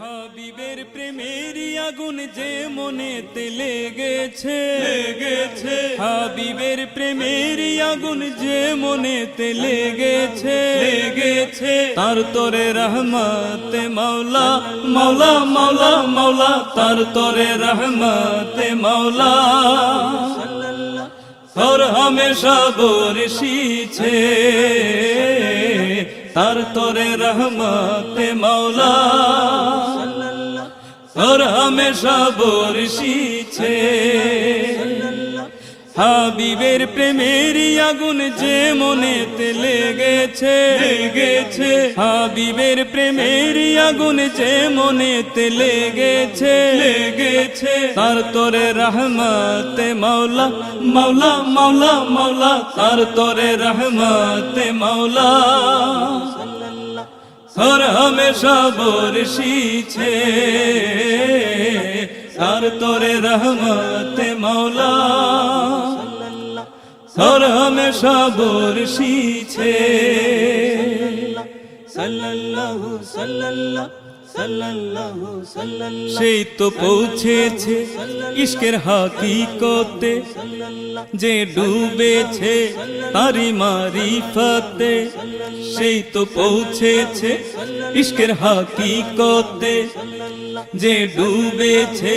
হাবিবের প্রেমের আগুন যে মনেতে লেগেছে। গেছে হাবিবের প্রেমের আগুন যে মনেতে লেগেছে। গেছে তার তোরে রহমতে মাওলা মাওলা মাওলা মাওলা তার তোরে রহমতে মাওলা। হর হমেশা বরশিছে তার তোরে রহমতে মৌলা তোর হমেশা বর্ষিছে। হাবিবের প্রেমের আগুন যে মনেতে লেগেছে লেগেছে। হাবিবের প্রেমের আগুন যে মনেতে লেগেছে লেগেছে। তার তোরে রহমতে মৌলা মৌলা মৌলা মৌলা তার তোরে রহমতে মৌলা সর হমেশা বর্ষিছে। তার তোরে রহমতে মৌলা নামে সবর শিছে। সাল্লাল্লাহু সাল্লাল্লাহু সেই তো পৌঁছেছে ইশকের হাকিকতে। যে ডুবেছে তারি মারিফতে। সেই তো পৌঁছেছে ইশকের হাকিকতে। যে ডুবেছে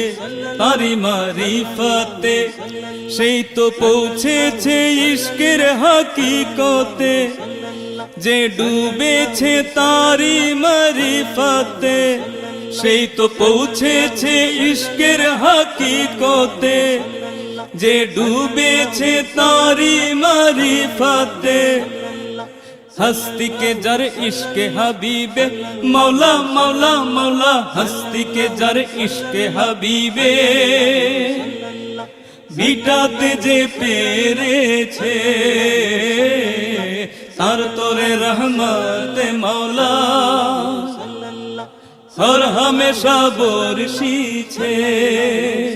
তারি মারিফতে, সেই তো পৌঁছেছে ইশকের হাকিকতে। যে ডুবেছে তারি মারিফতে, সেই তো পৌঁছেছে ইশকের হাকিকতে। যে ডুবেছে তারি মারিফতে हस्ती के जर इश्क हबीबे मौला मौला मौला हस्ती के जर इश्क हबीबे বিটাতে যে পেরেছে তার তোরে রহমতে মৌলা হর হমেশা বর্ষিছে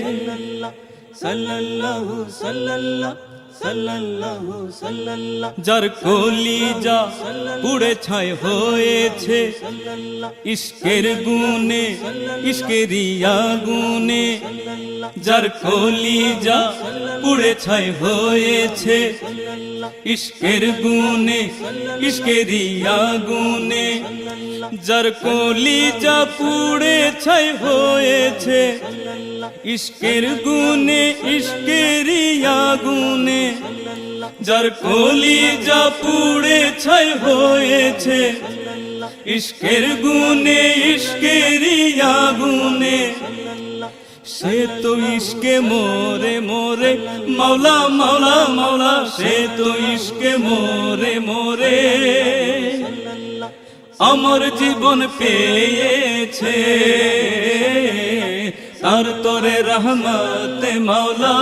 সাল্লাল্লাহু সাল্লাল্লাহ সাল্লাল্লাহু সাল্লাল্লাহ যার কলি যা পুড়ে ছাই হয়েছে ইশকের গুনে ইশকেরি আগুনে যার কলি যা পুড়ে ছাই হয়েছে ইশকের গুনে ইশকেরি আগুনে যার কলি যা পুড়ে ছাই হয়েছে ইশকের গুনে ইশকেরি আগুনে, যার কলি যা পুড়ে ছাই হয়েছে। ইশকের গুনে ইশকেরি আগুনে, সে তো ইশকে মোরে মোরে মৌলা মৌলা মৌলা সে তো ইশকে মোরে মোরে। আমার জীবন পেয়েছে। তার তোরে রহমতে মৌলা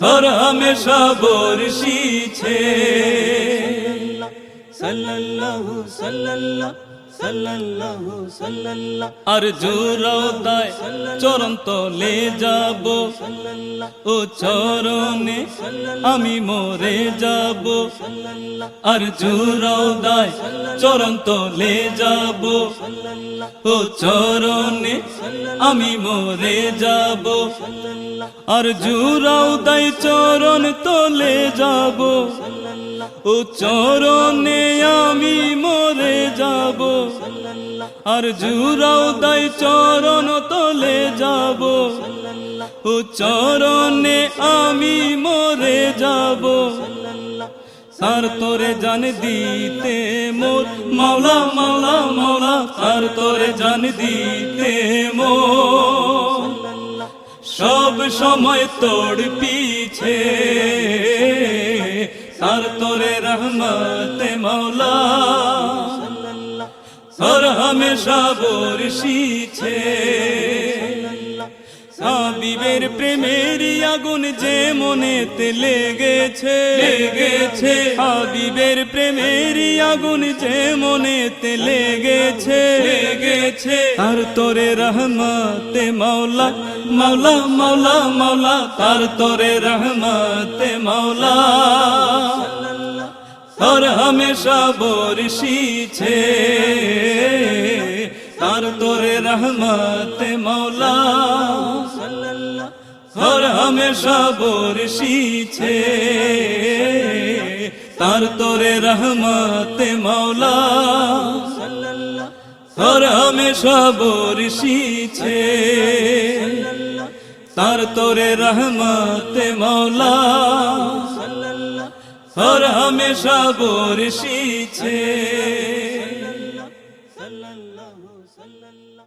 সর হমেশা বর্ষিছে সাল্লাহ সাল্লাল্লাহ আর জোরাও দায় চরণ তলে যাব। ও চরণে আমি মরে যাব। আর জোরাও দায় চরণ তলে যাব। ও চরণে আমি মরে যাব। আর জুরাও দায় চরণ তলে যাব। ও চরণে আমি মরে যাব। আর জুরাও দাই চরণ তলে যাব। ও চরণে আমি মরে যাব। সার তোরে জান দিতে মোর। মাওলা মাওলা মাওলা সার তোরে জান দিতে মোর। সময় তোর পিছে। সার তোরে রহমতে মৌলা। সর হমেশা বর্ষিছে। তোদের প্রেমের আগুন যে মনেতে লেগেছে। লেগেছে। হাবিবের প্রেমের আগুন যে মনেতে লেগেছে। লেগেছে। আর তোরে রহমতে মাওলা মাওলা মাওলা মাওলা আর তোরে রহমতে মাওলা। আর হমেশা বরশিছে তার তোরে রহমতে মাওলা। হর হমেশা বর্ষিছে তার তোরে রহমত মৌলা সাল্লাল্লাহ হর হমেশা বর্ষিছে তার তোরে রহমত মৌলা হর হমেশা সাল্লাল্লাহু সাল্লাল্লাহ